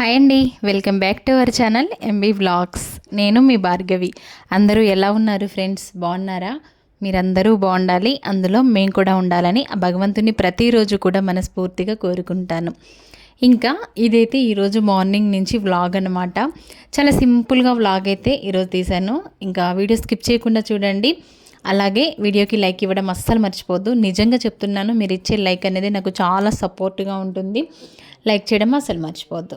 Hi అండి welcome back to our channel MB vlogs. నేను మీ భార్గవి. అందరూ ఎలా ఉన్నారు ఫ్రెండ్స్? బాగున్నారా? మీరందరూ బాగుండాలి అందులో మేము కూడా ఉండాలని ఆ భగవంతుని ప్రతిరోజు కూడా మనస్ఫూర్తిగా కోరుకుంటాను. ఇంకా ఇదైతే ఈరోజు మార్నింగ్ నుంచి వ్లాగ్ అనమాట చాలా సింపుల్గా వ్లాగ్ అయితే ఈరోజు తీశాను. ఇంకా వీడియో స్కిప్ చేయకుండా చూడండి. అలాగే వీడియోకి లైక్ ఇవ్వడం అస్సలు మర్చిపోద్దు నిజంగా చెప్తున్నాను మీరు ఇచ్చే లైక్ అనేది నాకు చాలా సపోర్ట్గా ఉంటుంది. లైక్ చేయడం అసలు మర్చిపోవద్దు.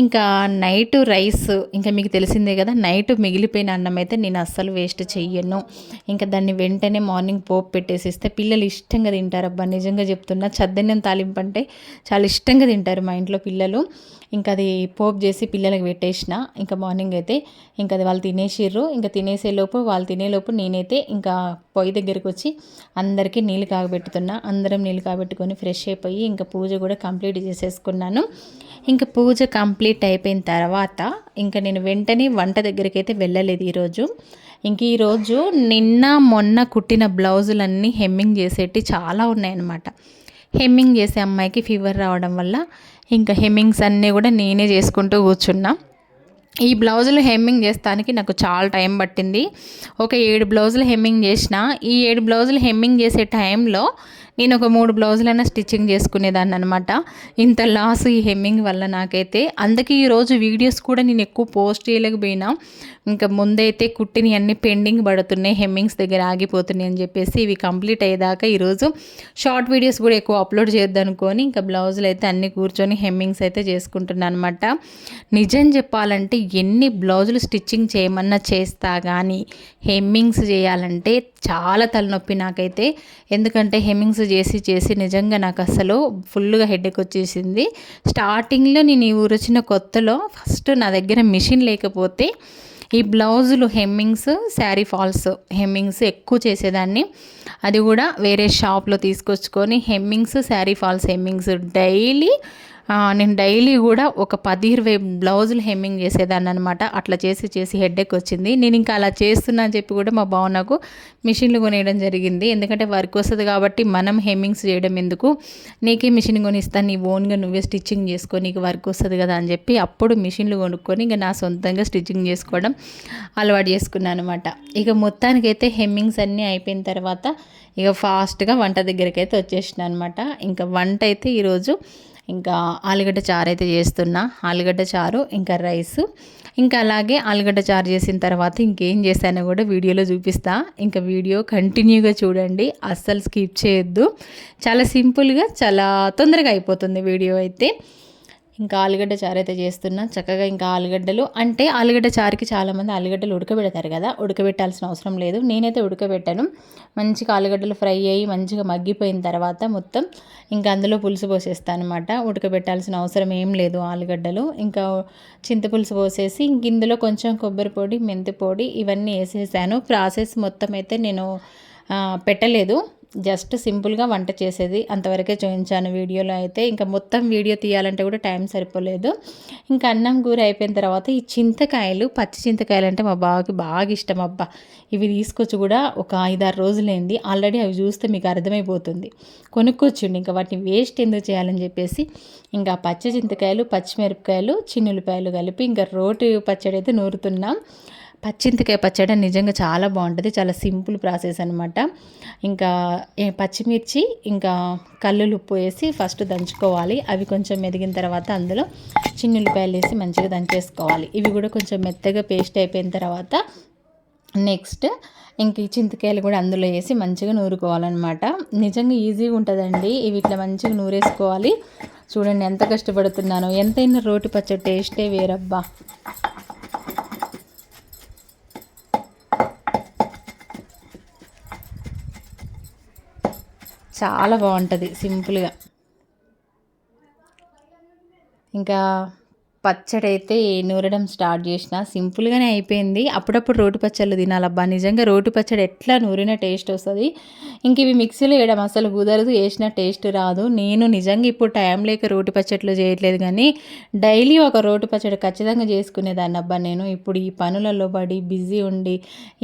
ఇంకా నైట్ రైస్ ఇంకా మీకు తెలిసిందే కదా నైట్ మిగిలిపోయిన అన్నం అయితే నేను అస్సలు వేస్ట్ చెయ్యను. ఇంకా దాన్ని వెంటనే మార్నింగ్ పోపు పెట్టేసిస్తే పిల్లలు ఇష్టంగా తింటారు అబ్బా నిజంగా చెప్తున్నా చద్దన్నం తాలింపు అంటే చాలా ఇష్టంగా తింటారు మా ఇంట్లో పిల్లలు. ఇంకా అది పోపు చేసి పిల్లలకు పెట్టేసిన ఇంకా మార్నింగ్ అయితే ఇంకా అది వాళ్ళు తినేసిర్రు. ఇంకా తినేసేలోపు వాళ్ళు తినేలోపు నేనైతే ఇంకా పొయ్యి దగ్గరికి వచ్చి అందరికీ నీళ్ళు కాగబెట్టుతున్నా అందరం నీళ్ళు కాగబెట్టుకొని ఫ్రెష్ అయిపోయి ఇంకా పూజ కూడా కంప్లీట్ చేసేసుకున్నాను. ఇంకా పూజ కంప్లీట్ అయిపోయిన తర్వాత ఇంకా నేను వెంటనే వంట దగ్గరికి అయితే వెళ్ళలేదు ఈరోజు. ఇంక ఈరోజు నిన్న మొన్న కుట్టిన బ్లౌజులన్నీ హెమ్మింగ్ చేసేటి చాలా ఉన్నాయన్నమాట. హెమ్మింగ్ చేసే అమ్మాయికి ఫీవర్ రావడం వల్ల ఇంకా హెమ్మింగ్స్ అన్నీ కూడా నేనే చేసుకుంటూ కూర్చున్నా. ఈ బ్లౌజులు హెమ్మింగ్ చేస్తానికి నాకు చాలా టైం పట్టింది. ఒక ఏడు బ్లౌజులు హెమ్మింగ్ చేసిన ఈ ఏడు బ్లౌజులు హెమ్మింగ్ చేసే టైంలో నేను ఒక మూడు బ్లౌజులైనా స్టిచ్చింగ్ చేసుకునేదాన్ని అనమాట ఇంత లాస్ ఈ హెమ్మింగ్ వల్ల నాకైతే. అందుకే ఈరోజు వీడియోస్ కూడా నేను ఎక్కువ పోస్ట్ చేయలేకపోయినా. ఇంకా ముందైతే కుట్టిని అన్ని పెండింగ్ పడుతున్నాయి హెమ్మింగ్స్ దగ్గర ఆగిపోతున్నాయి అని చెప్పేసి ఇవి కంప్లీట్ అయ్యేదాకా ఈరోజు షార్ట్ వీడియోస్ కూడా ఎక్కువ అప్లోడ్ చేద్దానుకొని ఇంకా బ్లౌజులు అయితే అన్ని కూర్చొని హెమ్మింగ్స్ అయితే చేసుకుంటున్నాను అనమాట నిజం చెప్పాలంటే ఎన్ని బ్లౌజులు స్టిచ్చింగ్ చేయమన్నా చేస్తా కానీ హెమ్మింగ్స్ చేయాలంటే చాలా తలనొప్పి నాకైతే. ఎందుకంటే హెమ్మింగ్స్ చేసి చేసి నిజంగా నాకు అసలు ఫుల్గా హెడ్ఎక్ వచ్చేసింది. స్టార్టింగ్లో నేను ఈ ఊరు వచ్చిన కొత్తలో ఫస్ట్ నా దగ్గర మిషన్ లేకపోతే ఈ బ్లౌజులు హెమ్మింగ్స్ శారీ ఫాల్స్ హెమ్మింగ్స్ ఎక్కువ చేసేదాన్ని. అది కూడా వేరే షాప్లో తీసుకొచ్చుకొని hemmings sari falls hemmings daily నేను డైలీ కూడా ఒక పది ఇరవై బ్లౌజులు హెమ్మింగ్ చేసేదాన్ని అనమాట అట్లా చేసి చేసి హెడ్ఏక్ వచ్చింది. నేను ఇంకా అలా చేస్తున్నా అని చెప్పి కూడా మా బావ నాకు మిషన్లు కొనేయడం జరిగింది. ఎందుకంటే వర్క్ వస్తుంది కాబట్టి మనం హెమ్మింగ్స్ చేయడం ఎందుకు? నీకే మిషన్ కొనిస్తాను నీ ఓన్గా నువ్వే స్టిచ్చింగ్ చేసుకో నీకు వర్క్ వస్తుంది కదా అని చెప్పి అప్పుడు మిషన్లు కొనుక్కొని ఇంకా నా సొంతంగా స్టిచ్చింగ్ చేసుకోవడం అలవాటు చేసుకున్నాను అనమాట ఇక మొత్తానికైతే హెమ్మింగ్స్ అన్నీ అయిపోయిన తర్వాత ఇక ఫాస్ట్గా వంట దగ్గరికి అయితే వచ్చేసిన అనమాట ఇంకా వంట అయితే ఈరోజు ఇంకా ఆలుగడ్డ చారు అయితే చేస్తున్నా. ఆలుగడ్డ చారు ఇంకా రైస్. ఇంకా అలాగే ఆలుగడ్డ చారు చేసిన తర్వాత ఇంకేం చేశానో కూడా వీడియోలో చూపిస్తా. ఇంకా వీడియో కంటిన్యూగా చూడండి. అస్సలు స్కిప్ చేయొద్దు. చాలా సింపుల్గా చాలా తొందరగా అయిపోతుంది వీడియో అయితే. ఇంకా ఆలుగడ్డ చారు అయితే చేస్తున్నా. చక్కగా ఇంకా ఆలుగడ్డలు అంటే ఆలుగడ్డ చారుకి చాలామంది ఆలుగడ్డలు ఉడకబెడతారు కదా ఉడకబెట్టాల్సిన అవసరం లేదు. నేనైతే ఉడకబెట్టాను. మంచిగా ఆలుగడ్డలు ఫ్రై అయ్యి మంచిగా మగ్గిపోయిన తర్వాత మొత్తం ఇంకా అందులో పులుసు పోసేస్తాను అనమాట ఉడకబెట్టాల్సిన అవసరం ఏం లేదు ఆలుగడ్డలు. ఇంకా చింతపులుసు పోసేసి ఇంక ఇందులో కొంచెం కొబ్బరి పొడి మెంతి పొడి ఇవన్నీ వేసేసాను. ప్రాసెస్ మొత్తం అయితే నేను పెట్టలేదు. జస్ట్ సింపుల్గా వంట చేసేది అంతవరకే చూపించాను వీడియోలో అయితే. ఇంకా మొత్తం వీడియో తీయాలంటే కూడా టైం సరిపోలేదు. ఇంకా అన్నం కూర అయిపోయిన తర్వాత ఈ చింతకాయలు పచ్చి చింతకాయలు అంటే మా బావకి బాగా ఇష్టం అబ్బా. ఇవి తీసుకొచ్చి కూడా ఒక ఐదారు రోజులైంది. ఆల్రెడీ అవి చూస్తే మీకు అర్థమైపోతుంది. కొనుక్కొచ్చిండి. ఇంకా వాటిని వేస్ట్ ఎందుకు చేయాలని చెప్పేసి ఇంకా పచ్చి చింతకాయలు పచ్చిమిరపకాయలు చిన్నులపాయలు కలిపి ఇంకా రోటి పచ్చడి అయితే నూరుతున్నాం. పచ్చింతకాయ పచ్చడి నిజంగా చాలా బాగుంటుంది. చాలా సింపుల్ ప్రాసెస్ అనమాట ఇంకా పచ్చిమిర్చి ఇంకా కల్లులు ఉప్పు వేసి ఫస్ట్ దంచుకోవాలి. అవి కొంచెం మెదిగిన తర్వాత అందులో చిన్నుల్లిపాయలు వేసి మంచిగా దంచేసుకోవాలి. ఇవి కూడా కొంచెం మెత్తగా పేస్ట్ అయిపోయిన తర్వాత నెక్స్ట్ ఇంక ఈ చింతకాయలు కూడా అందులో వేసి మంచిగా నూరుకోవాలన్నమాట. నిజంగా ఈజీగా ఉంటుందండి. ఇవి ఇట్లా మంచిగా నూరేసుకోవాలి. చూడండి ఎంత కష్టపడుతున్నాను. ఎంతైనా రోటి పచ్చడి టేస్టే వేరబ్బా. చాలా బాగుంటుంది సింపుల్గా. ఇంకా పచ్చడి అయితే నూరడం స్టార్ట్ చేసిన సింపుల్గానే అయిపోయింది. అప్పుడప్పుడు రోటి పచ్చళ్ళు తినాలబ్బా. నిజంగా రోటి పచ్చడి ఎట్లా నూరిన టేస్ట్ వస్తుంది. ఇంక ఇవి మిక్సీలో వేయడం అసలు కుదరదు. వేసిన టేస్ట్ రాదు. నేను నిజంగా ఇప్పుడు టైం లేక రోటి పచ్చట్లు చేయట్లేదు కానీ డైలీ ఒక రోటి పచ్చడి ఖచ్చితంగా చేసుకునేదాన్ని అబ్బా నేను. ఇప్పుడు ఈ పనులలో పడి బిజీ ఉండి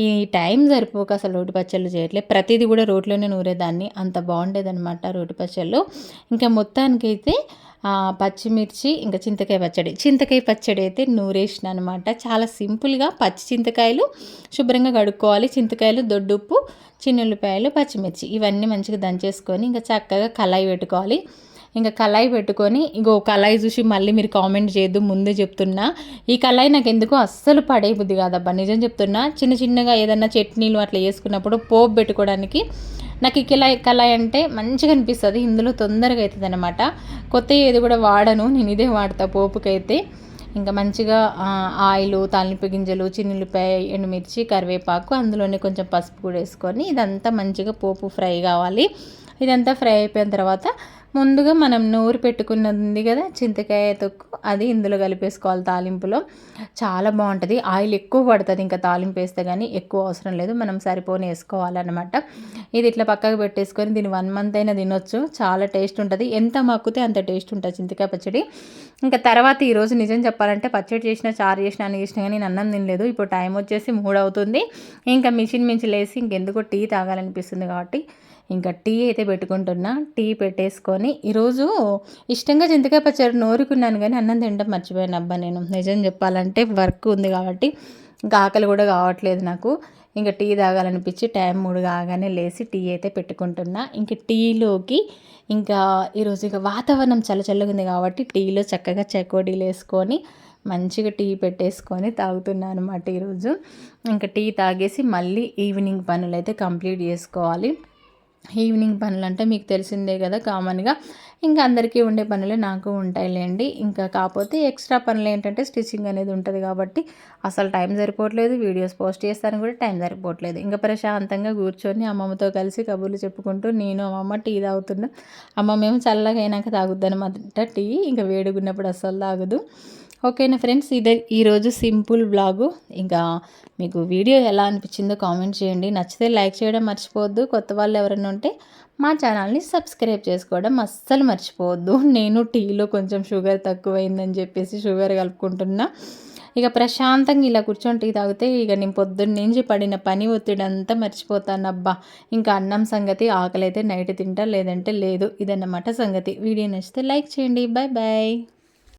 ఈ టైం సరిపోక అసలు రోటి పచ్చళ్ళు చేయట్లేదు ప్రతిదీ కూడా రోట్లోనే నూరేదాన్ని. అంత బాగుండేదన్నమాట రోటి పచ్చళ్ళు. ఇంకా మొత్తానికైతే పచ్చిమిర్చి ఇంకా చింతకాయ పచ్చడి. చింతకాయ పచ్చడి అయితే నూరేసిన అనమాట చాలా సింపుల్గా పచ్చి చింతకాయలు శుభ్రంగా కడుక్కోవాలి. చింతకాయలు దొడ్డుప్పు చిన్నుల్లిపాయలు పచ్చిమిర్చి. ఇవన్నీ మంచిగా దంచేసుకొని ఇంకా చక్కగా కళాయి పెట్టుకోవాలి. ఇంకా కళాయి పెట్టుకొని ఇంకో కళాయి చూసి మళ్ళీ మీరు కామెంట్ చేయొద్దు ముందే చెప్తున్నా. ఈ కళాయి నాకు ఎందుకో అస్సలు పడే బుద్ధి కాదబ్బా. నిజం చెప్తున్నా చిన్న చిన్నగా ఏదన్నా చట్నీలు అట్లా వేసుకున్నప్పుడు పోపు పెట్టుకోవడానికి నాకు ఈ కళాయి కళాయి అంటే మంచిగా అనిపిస్తుంది. ఇందులో తొందరగా అవుతుంది అనమాట కొత్త ఏది కూడా వాడను. నేను ఇదే వాడతా పోపుకైతే. ఇంకా మంచిగా ఆయిల్ తాలింపు గింజలు చిన్నుల్లిపాయ ఎండుమిర్చి కరివేపాకు అందులోనే కొంచెం పసుపు కూడా వేసుకొని ఇదంతా మంచిగా పోపు ఫ్రై కావాలి. ఇదంతా ఫ్రై అయిపోయిన తర్వాత ముందుగా మనం నూరు పెట్టుకున్నది ఉంది కదా చింతకాయ తొక్కు అది ఇందులో కలిపేసుకోవాలి తాలింపులో. చాలా బాగుంటుంది. ఆయిల్ ఎక్కువ పడుతుంది ఇంకా తాలింపు వేస్తే కానీ ఎక్కువ అవసరం లేదు. మనం సరిపోని వేసుకోవాలన్నమాట. ఇది ఇట్లా పక్కకు పెట్టేసుకొని దీన్ని వన్ మంత్ అయినా తినొచ్చు. చాలా టేస్ట్ ఉంటుంది. ఎంత మక్కుతే అంత టేస్ట్ ఉంటుంది చింతకాయ పచ్చడి. ఇంకా తర్వాత ఈరోజు నిజం చెప్పాలంటే పచ్చడి చేసిన చారు చేసిన అని చేసిన కానీ నేను అన్నం తినలేదు. ఇప్పుడు టైం వచ్చేసి మూడు అవుతుంది ఇంకా మిషన్ మించి లేసి ఇంకెందుకో టీ తాగాలనిపిస్తుంది కాబట్టి ఇంకా టీ అయితే పెట్టుకుంటున్నా. టీ పెట్టేసుకొని ఈరోజు ఇష్టంగా చింతకాయ పచ్చడి నోరుకున్నాను కానీ అన్నం తినడం మర్చిపోయాను అబ్బా నేను. నిజం చెప్పాలంటే వర్క్ ఉంది కాబట్టి ఇంకా ఆకలి కూడా కావట్లేదు నాకు. ఇంకా టీ తాగాలనిపించి టైం మూడు కాగానే లేచి టీ అయితే పెట్టుకుంటున్నా. ఇంకా టీలోకి ఇంకా ఈరోజు ఇక వాతావరణం చల్లచల్లగా ఉంది కాబట్టి టీలో చక్కగా చెకోడీలు వేసుకొని మంచిగా టీ పెట్టేసుకొని తాగుతున్నాను అనమాట ఈరోజు. ఇంకా టీ తాగేసి మళ్ళీ ఈవినింగ్ పనులు అయితే కంప్లీట్ చేసుకోవాలి. ఈవినింగ్ పనులు అంటే మీకు తెలిసిందే కదా కామన్గా. ఇంకా అందరికీ ఉండే పనులే నాకు ఉంటాయిలేండి. ఇంకా కాకపోతే ఎక్స్ట్రా పనులు ఏంటంటే స్టిచ్చింగ్ అనేది ఉంటుంది కాబట్టి అసలు టైం సరిపోవట్లేదు. వీడియోస్ పోస్ట్ చేస్తాను కూడా టైం సరిపోవట్లేదు. ఇంకా ప్రశాంతంగా కూర్చొని అమ్మమ్మతో కలిసి కబుర్లు చెప్పుకుంటూ నేను అమ్మమ్మ టీ తాగుతున్నా. అమ్మమ్మ ఏమో చల్లగా అయినాక తాగుద్దనమాట టీ. ఇంకా వేడిగున్నప్పుడు అస్సలు తాగదు. ఓకేనా ఫ్రెండ్స్? ఇదే ఈరోజు సింపుల్ బ్లాగు. ఇంకా మీకు వీడియో ఎలా అనిపించిందో కామెంట్ చేయండి. నచ్చితే లైక్ చేయడం మర్చిపోవద్దు. కొత్త వాళ్ళు ఎవరైనా ఉంటే మా ఛానల్ని సబ్స్క్రైబ్ చేసుకోవడం అస్సలు మర్చిపోవద్దు. నేను టీలో కొంచెం షుగర్ తక్కువైందని చెప్పేసి షుగర్ కలుపుకుంటున్నా. ఇక ప్రశాంతంగా ఇలా కూర్చొని టీ తాగితే ఇక నేను పొద్దున్న నుంచి పడిన పని ఒత్తిడి అంతా మర్చిపోతాను. అబ్బా! ఇంకా అన్నం సంగతి ఆకలి అయితే నైట్ తింటా లేదంటే లేదు. ఇదన్నమాట సంగతి. వీడియో నచ్చితే లైక్ చేయండి. Bye bye